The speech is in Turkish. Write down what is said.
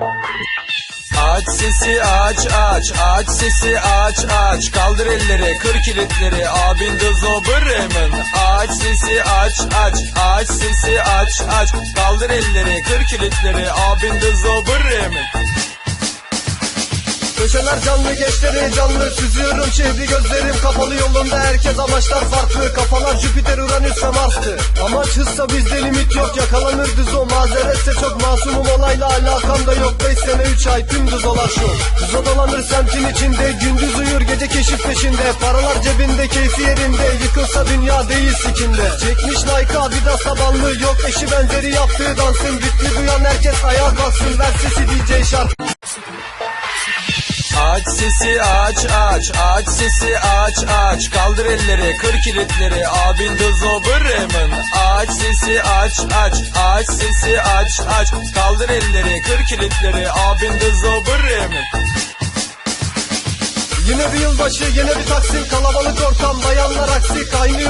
Aç sesi aç aç aç sesi aç aç Kaldır elleri kır kilitleri. Abin de zoberemin Aç sesi aç aç aç sesi aç aç Kaldır elleri kır kilitleri. Abin de zoberemin Köşeler canlı gençleri canlı. Süzüyorum şehri gözlerim kapalı yolunda. Herkes amaçlar farklı. Kafalar Jüpiter, Uranüs ve Mars'tı. Amaç hızsa bizde limit yok. Yakalanır düz o mazeretse çok masumum. Olayla alakam da yok. 5 sene 3 ay tüm düz dolaşıyor. Düz dolanır semtin içinde. Gündüz uyur gece keşif peşinde. Paralar cebinde keyfi yerinde. Yıkılsa dünya değil sikinde Çekmiş Nike Adidas tabanlı. Yok eşi benzeri yaptığı dansın. Ritmi duyan herkes ayağa kalksın. Ver sesi DJ şarkı Aç sesi aç aç. Aç sesi aç aç. Kaldır elleri kır kilitleri. Abin de zoberemin Aç sesi aç aç. Aç sesi aç aç. Kaldır elleri kır kilitleri. Abin de zoberemin Yine bir yılbaşı yine bir taksim kalabalık ortam bayanlar aksi. Kaynıyor